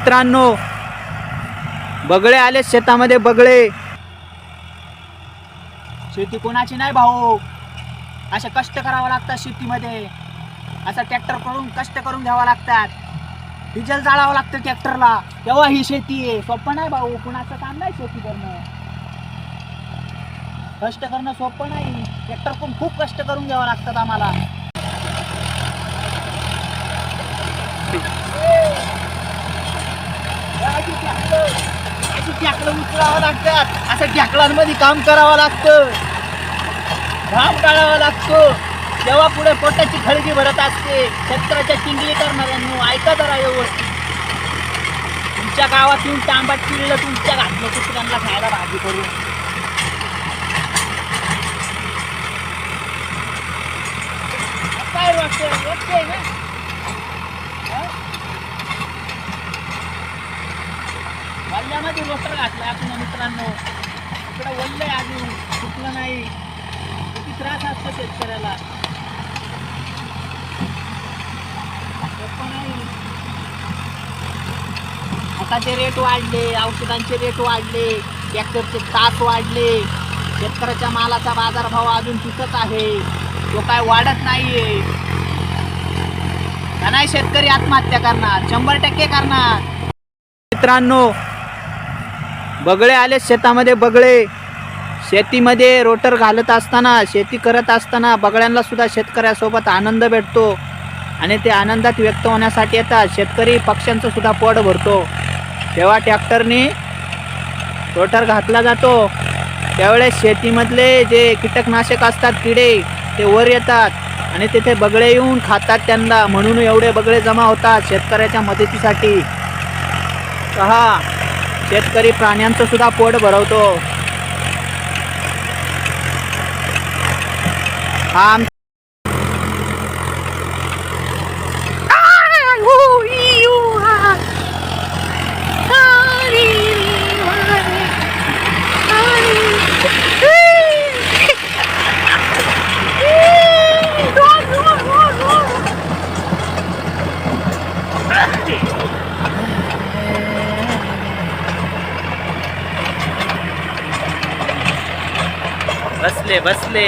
मित्रांनो बगळे आले शेतामध्ये बगळे. शेती कोणाची नाही भाऊ. असे कष्ट करावं लागतात शेतीमध्ये. असं ट्रॅक्टर करून कष्ट करून घ्यावं लागतात. डिझेल जाळावं लागतं ट्रॅक्टरला तेव्हा ही शेती आहे. सोपं नाही भाऊ. कुणाचं काम नाही शेती करणं. कष्ट करणं सोपं नाही. ट्रॅक्टर पण खूप कष्ट करून घ्यावं लागतात आम्हाला. अशी ट्रॅक्टर उचलावं लागतात. असं ढाकलांमध्ये काम करावं लागतं. घाम काढावा लागतो. तेव्हा पुढे पोटाची खळगी भरत असते शेतकऱ्याच्या चिंगली करणाऱ्यांनो ऐका जरा व्यवस्थित. तुमच्या गावात येऊन तांबाट पिळलं तुमच्या घातलं कुत्र्यांना खायला भाजी करून. काय वाटतं वाटतंय ना? हा? वल्ल्यामध्ये रोटर घातला आपण मित्रांनो इकडं वल्ल आहे अजून सुटलं नाही. किती त्रास असतो शेतकऱ्याला. खताचे रेट वाढले औषधांचे रेट वाढले ट्रॅक्टरचे तास वाढले. शेतकऱ्याच्या मालाचा बाजारभाव अजून तिथंच आहे. तो काय वाढत नाहीये. नाही शेतकरी आत्महत्या करणार? शंभर टक्के करणार. मित्रांनो बगळे आले शेतामध्ये बगळे. शेतीमध्ये रोटर घालत असताना शेती करत असताना बगळ्यांना सुद्धा शेतकऱ्यासोबत आनंद भेटतो. आणि ते आनंदात व्यक्त होण्यासाठी येतात. शेतकरी पक्ष्यांचं सुद्धा पोट भरतो. तेव्हा ट्रॅक्टरने रोटर घातला जातो त्यावेळेस शेतीमधले जे कीटकनाशक असतात किडे ते वर येतात. आणि तिथे बगळे येऊन खातात त्यांना. म्हणून एवढे बगळे जमा होतात शेतकऱ्याच्या मदतीसाठी. पहा शेतकरी प्राण्यांचं सुद्धा पोट भरवतो. हा बसले बसले.